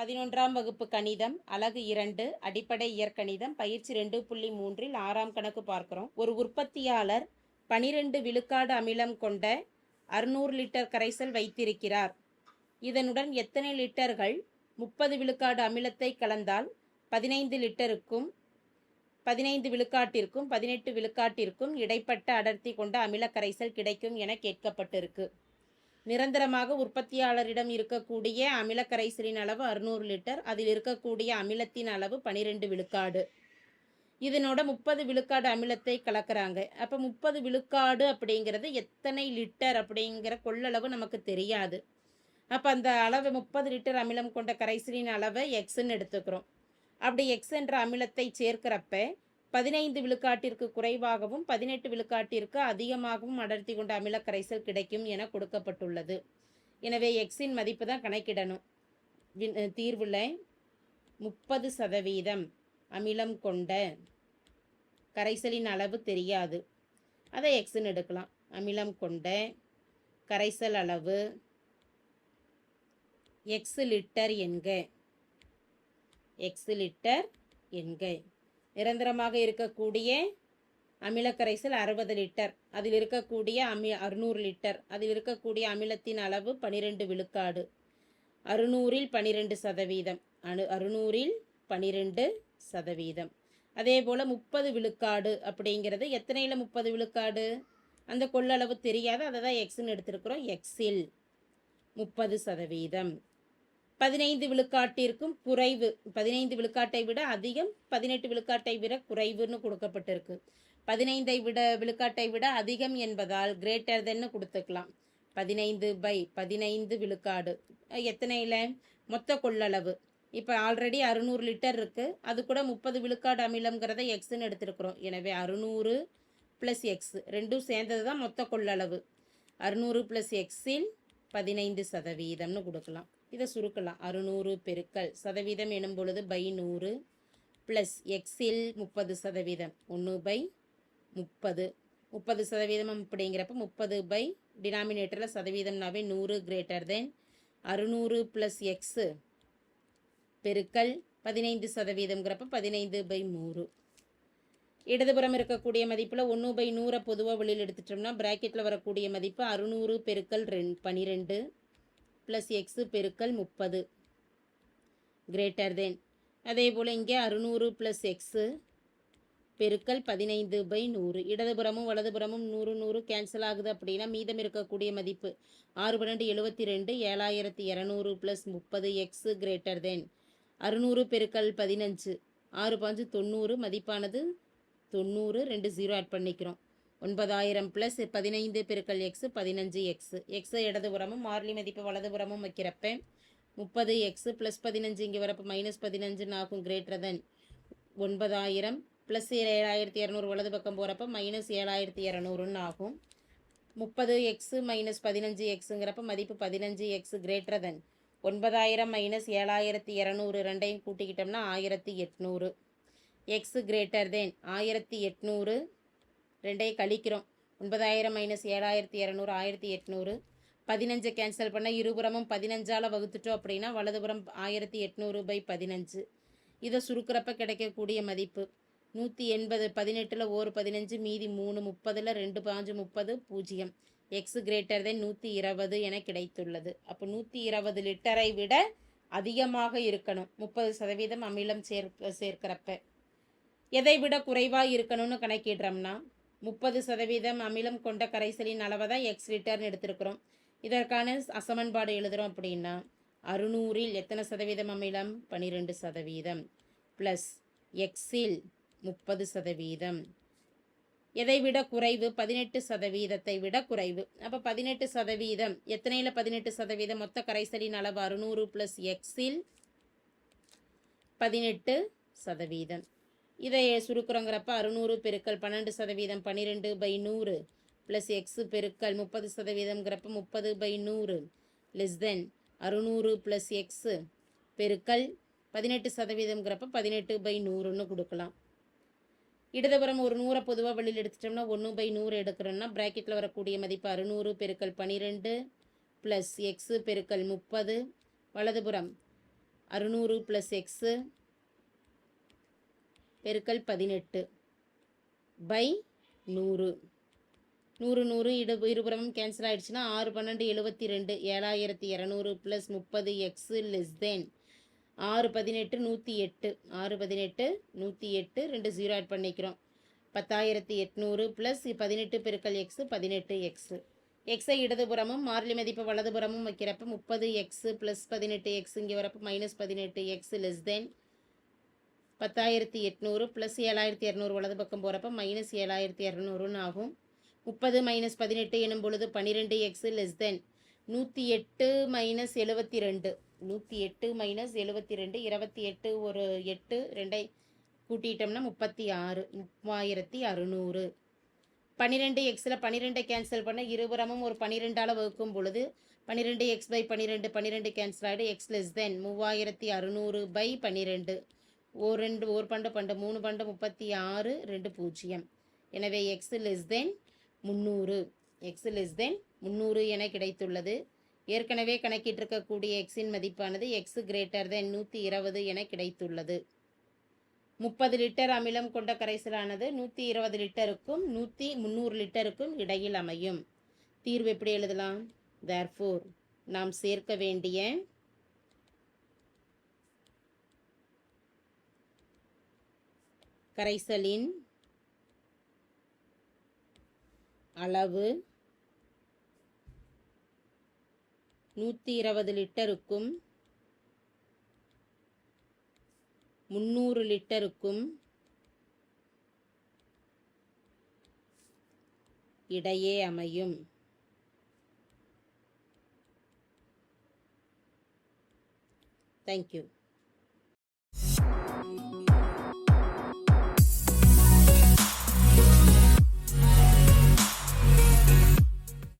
பதினொன்றாம் வகுப்பு கணிதம் அலகு இரண்டு அடிப்படை இயற்கணிதம் பயிற்சி ரெண்டு புள்ளி மூன்றில் ஆறாம் கணக்கு பார்க்கிறோம். ஒரு உற்பத்தியாளர் பனிரெண்டு விழுக்காடு அமிலம் கொண்ட அறுநூறு லிட்டர் கரைசல் வைத்திருக்கிறார். இதனுடன் எத்தனை லிட்டர்கள் முப்பது விழுக்காடு அமிலத்தை கலந்தால் பதினைந்து லிட்டருக்கும் பதினைந்து விழுக்காட்டிற்கும் பதினெட்டு விழுக்காட்டிற்கும் இடைப்பட்ட அடர்த்தி கொண்ட அமில கரைசல் கிடைக்கும் என கேட்கப்பட்டிருக்கு. நிரந்தரமாக உற்பத்தியாளரிடம் இருக்கக்கூடிய அமிலக்கரைசலின் அளவு அறுநூறு லிட்டர் அதில் இருக்கக்கூடிய அமிலத்தின் அளவு பனிரெண்டு விழுக்காடு. இதனோட முப்பது விழுக்காடு அமிலத்தை கலக்கிறாங்க. அப்போ முப்பது விழுக்காடு அப்படிங்கிறது எத்தனை லிட்டர் அப்படிங்கிற கொள்ளளவு நமக்கு தெரியாது. அப்போ அந்த அளவு முப்பது லிட்டர் அமிலம் கொண்ட கரைசலின் அளவை எக்ஸ்ன்னு எடுத்துக்கிறோம். அப்படி எக்ஸ் என்ற அமிலத்தை சேர்க்கிறப்ப பதினைந்து விழுக்காட்டிற்கு குறைவாகவும் பதினெட்டு விழுக்காட்டிற்கு அதிகமாகவும் அடர்த்தி கொண்ட அமில கரைசல் கிடைக்கும் என கொடுக்கப்பட்டுள்ளது. எனவே எக்ஸின் மதிப்பு தான் கணக்கிடணும். வின் தீர்வில் முப்பது சதவீதம் அமிலம் கொண்ட கரைசலின் அளவு தெரியாது. அதை எக்ஸின் எடுக்கலாம். அமிலம் கொண்ட கரைசல் அளவு எக்ஸ் லிட்டர் என்க. எக்ஸ் லிட்டர் என்க. நிரந்தரமாக இருக்கக்கூடிய அமிலக்கரைசல் அறுபது லிட்டர். அதில் இருக்கக்கூடிய அமி அறுநூறு லிட்டர். அதில் இருக்கக்கூடிய அமிலத்தின் அளவு பனிரெண்டு விழுக்காடு. அறுநூறில் பனிரெண்டு சதவீதம். அணு அறுநூறில் பனிரெண்டு சதவீதம். அதே போல் முப்பது விழுக்காடு அப்படிங்கிறது எத்தனையில் முப்பது விழுக்காடு? அந்த கொள்ளளவு தெரியாது. அதை தான் எக்ஸ்ன்னு எடுத்திருக்கிறோம். எக்ஸில் முப்பது சதவீதம். பதினைந்து விழுக்காட்டிற்கும் குறைவு. பதினைந்து விழுக்காட்டை விட அதிகம் பதினெட்டு விழுக்காட்டை விட குறைவுன்னு கொடுக்கப்பட்டிருக்கு. பதினைந்தை விட விழுக்காட்டை விட அதிகம் என்பதால் கிரேட்டர் தென்னு கொடுத்துக்கலாம். பதினைந்து பை பதினைந்து விழுக்காடு. எத்தனையில் மொத்த கொள்ளளவு. இப்போ ஆல்ரெடி அறுநூறு லிட்டர் இருக்குது அது கூட முப்பது விழுக்காடு அமிலம்ங்கிறத எக்ஸ்ன்னு எடுத்துருக்குறோம். எனவே அறுநூறு ப்ளஸ் எக்ஸ் ரெண்டும் சேர்ந்தது தான் மொத்த கொள்ளளவு. அறுநூறு ப்ளஸ் எக்ஸில் பதினைந்து சதவீதம்னு கொடுக்கலாம். இதை சுருக்கலாம். அறுநூறு பெருக்கல் சதவீதம் எனும் பொழுது பை நூறு ப்ளஸ் எக்ஸில் முப்பது சதவீதம். ஒன்று பை முப்பது. முப்பது சதவீதம் அப்படிங்கிறப்ப முப்பது பை டினாமினேட்டரில் சதவீதம்னாவே நூறு கிரேட்டர் தென் அறுநூறு ப்ளஸ் எக்ஸு பெருக்கல் பதினைந்து சதவீதம்ங்கிறப்ப பதினைந்து பை நூறு. இடதுபுறம் இருக்கக்கூடிய மதிப்பில் ஒன்று பை நூறை பொதுவாக வெளியில் எடுத்துட்டோம்னா ப்ராக்கெட்டில் வரக்கூடிய மதிப்பு அறுநூறு பெருக்கல் ரெண் பனிரெண்டு. ப்ளஸ் எக்ஸு பெருக்கல் முப்பது. கிரேட்டர் தென் அதே போல் இங்கே அறுநூறு ப்ளஸ் எக்ஸு பெருக்கல் பதினைந்து பை நூறு. இடதுபுறமும் வலதுபுறமும் நூறு நூறு கேன்சல் ஆகுது அப்படின்னா மீதம் இருக்கக்கூடிய மதிப்பு ஆறு பன்னெண்டு எழுபத்தி ரெண்டு ஏழாயிரத்தி இரநூறு ப்ளஸ் முப்பது எக்ஸு கிரேட்டர் தென் அறுநூறு பெருக்கல் பதினஞ்சு. ஆறு பாஞ்சு தொண்ணூறு மதிப்பானது தொண்ணூறு ரெண்டு ஜீரோ ஆட் பண்ணிக்கிறோம். ஒன்பதாயிரம் ப்ளஸ் பதினைந்து பெருக்கல் எக்ஸு பதினஞ்சு எக்ஸு எக்ஸு இடதுபுறமும் மார்லி மதிப்பு வலதுபுறமும் வைக்கிறப்ப முப்பது எக்ஸு ப்ளஸ் பதினஞ்சு இங்கே வரப்போ மைனஸ் பதினஞ்சுன்னு ஆகும் கிரேட்டர் தென் ஒன்பதாயிரம் ப்ளஸ் ஏழாயிரத்தி இரநூறு வலது பக்கம் போகிறப்ப மைனஸ் ஏழாயிரத்தி இரநூறுன்னு ஆகும். முப்பது எக்ஸு மைனஸ் பதினஞ்சு எக்ஸுங்கிறப்ப மதிப்பு பதினஞ்சு எக்ஸு கிரேட்டர் தென் ஒன்பதாயிரம் மைனஸ் ஏழாயிரத்தி இரநூறு ரெண்டையும் கூட்டிக்கிட்டோம்னா ஆயிரத்தி எட்நூறு. எக்ஸு கிரேட்டர் தென் ஆயிரத்தி எட்நூறு ரெண்டையும் கழிக்கிறோம். ஒன்பதாயிரம் மைனஸ் ஏழாயிரத்தி இரநூறு ஆயிரத்தி எட்நூறு. பதினஞ்சை கேன்சல் பண்ண இருபுறமும் பதினஞ்சால் வகுத்துட்டோம் அப்படின்னா வலதுபுறம் ஆயிரத்தி எட்நூறு பை பதினஞ்சு. இதை சுருக்கிறப்ப கிடைக்கக்கூடிய மதிப்பு. நூற்றி எண்பது பதினெட்டில் ஒரு பதினஞ்சு மீதி மூணு முப்பதில் ரெண்டு பாஞ்சு முப்பது பூஜ்ஜியம். எக்ஸ் கிரேட்டர் தென் நூற்றி இருபது என கிடைத்துள்ளது. அப்போ நூற்றி இருபது லிட்டரை விட அதிகமாக இருக்கணும். முப்பது சதவீதம் அமிலம் சேர்க்க சேர்க்கிறப்ப. எதை விட குறைவாக இருக்கணும்னு கணக்கிடுறோம்னா முப்பது சதவீதம் அமிலம் கொண்ட கரைசலின் அளவை தான் எக்ஸ் லிட்டர்னு எடுத்திருக்கிறோம். இதற்கான அசமன்பாடு எழுதுகிறோம் அப்படின்னா அறுநூறில் எத்தனை சதவீதம் அமிலம்? பன்னிரெண்டு சதவீதம். ப்ளஸ் எக்ஸில் முப்பது சதவீதம். எதை விட குறைவு? பதினெட்டு சதவீதத்தை விட குறைவு. அப்போ பதினெட்டு சதவீதம் எத்தனையில் பதினெட்டு சதவீதம்? மொத்த கரைசலின் அளவு அறுநூறு ப்ளஸ் எக்ஸில் பதினெட்டு சதவீதம். இதை சுருக்குறோங்கிறப்ப அறுநூறு பெருக்கல் பன்னெண்டு சதவீதம் பன்னிரெண்டு பை நூறு ப்ளஸ் எக்ஸு பெருக்கல் முப்பது சதவீதம்ங்கிறப்ப முப்பது பை நூறு லெஸ் தென் அறுநூறு ப்ளஸ் எக்ஸு பெருக்கல் பதினெட்டு சதவீதம்ங்கிறப்ப பதினெட்டு பை நூறுன்னு கொடுக்கலாம். இடதுபுறம் ஒரு நூறை பொதுவாக வெளியில் எடுத்துட்டோம்னா ஒன்று பை நூறு எடுக்கிறோம்னா ப்ராக்கெட்டில் வரக்கூடிய மதிப்பு அறுநூறு பெருக்கல் பன்னிரெண்டு ப்ளஸ் எக்ஸு பெருக்கல் முப்பது வலதுபுறம் அறுநூறு ப்ளஸ் எக்ஸு பெருக்கல் பதினெட்டு. பை நூறு. நூறு நூறு இடு இருபுறமும் கேன்சல் ஆயிடுச்சுன்னா ஆறு பன்னெண்டு எழுபத்தி ரெண்டு ஏழாயிரத்தி இரநூறு ப்ளஸ் முப்பது எக்ஸு லெஸ் தென் ஆறு பதினெட்டு நூற்றி எட்டு. ஆறு பதினெட்டு நூற்றி எட்டு ரெண்டு ஜீரோ ஆட் பண்ணிக்கிறோம். பத்தாயிரத்தி எட்நூறு ப்ளஸ் பதினெட்டு பெருக்கல் எக்ஸு பதினெட்டு எக்ஸு எக்ஸை இடதுபுறமும் மாறிலி மதிப்பு வலதுபுறமும் வைக்கிறப்ப முப்பது எக்ஸு ப்ளஸ் பதினெட்டு எக்ஸ் இங்கே வரப்போ மைனஸ் பதினெட்டு எக்ஸ் லெஸ் தென் பத்தாயிரத்தி எட்நூறு ப்ளஸ் ஏழாயிரத்தி இரநூறு வலது பக்கம் போகிறப்ப மைனஸ் ஏழாயிரத்தி இரநூறுன்னு ஆகும். முப்பது மைனஸ் பதினெட்டு எனும் பொழுது பன்னிரெண்டு எக்ஸ் லெஸ் தென் நூற்றி எட்டு மைனஸ் எழுபத்தி ரெண்டு. நூற்றி எட்டு மைனஸ் எழுபத்தி ரெண்டு இருபத்தி எட்டு ஒரு எட்டு ரெண்டை கூட்டிட்டோம்னா முப்பத்தி ஆறு மூவாயிரத்தி அறுநூறு. பன்னிரெண்டு எக்ஸில் பன்னிரெண்டை கேன்சல் பண்ண இருபுறமும் ஒரு பன்னிரெண்டால் வகுக்கும் பொழுது பன்னிரெண்டு எக்ஸ் பை பன்னிரெண்டு பன்னிரெண்டு கேன்சல் ஆகிடு எக்ஸ் லெஸ் தென் மூவாயிரத்தி அறுநூறு பை பன்னிரெண்டு ஓர் ரெண்டு ஓர் பண்டு பண்டு மூணு பண்டு முப்பத்தி ஆறு ரெண்டு பூஜ்ஜியம். எனவே எக்ஸ் லெஸ் தென் முந்நூறு. எக்ஸ் லெஸ் தென் முந்நூறு என கிடைத்துள்ளது. ஏற்கனவே கணக்கிட்டிருக்கக்கூடிய எக்ஸின் மதிப்பானது எக்ஸ் கிரேட்டர் தென் நூற்றி இருபது என கிடைத்துள்ளது. முப்பது லிட்டர் அமிலம் கொண்ட கரைசலானது நூற்றி இருபது லிட்டருக்கும் நூற்றி முந்நூறு லிட்டருக்கும் இடையில் அமையும். தீர்வு எப்படி எழுதலாம்? தேர்ஃபோர் நாம் சேர்க்க வேண்டிய கரைசலின் அளவு நூற்றி இருபது லிட்டருக்கும் முந்நூறு லிட்டருக்கும் இடையே அமையும். தேங்க்யூ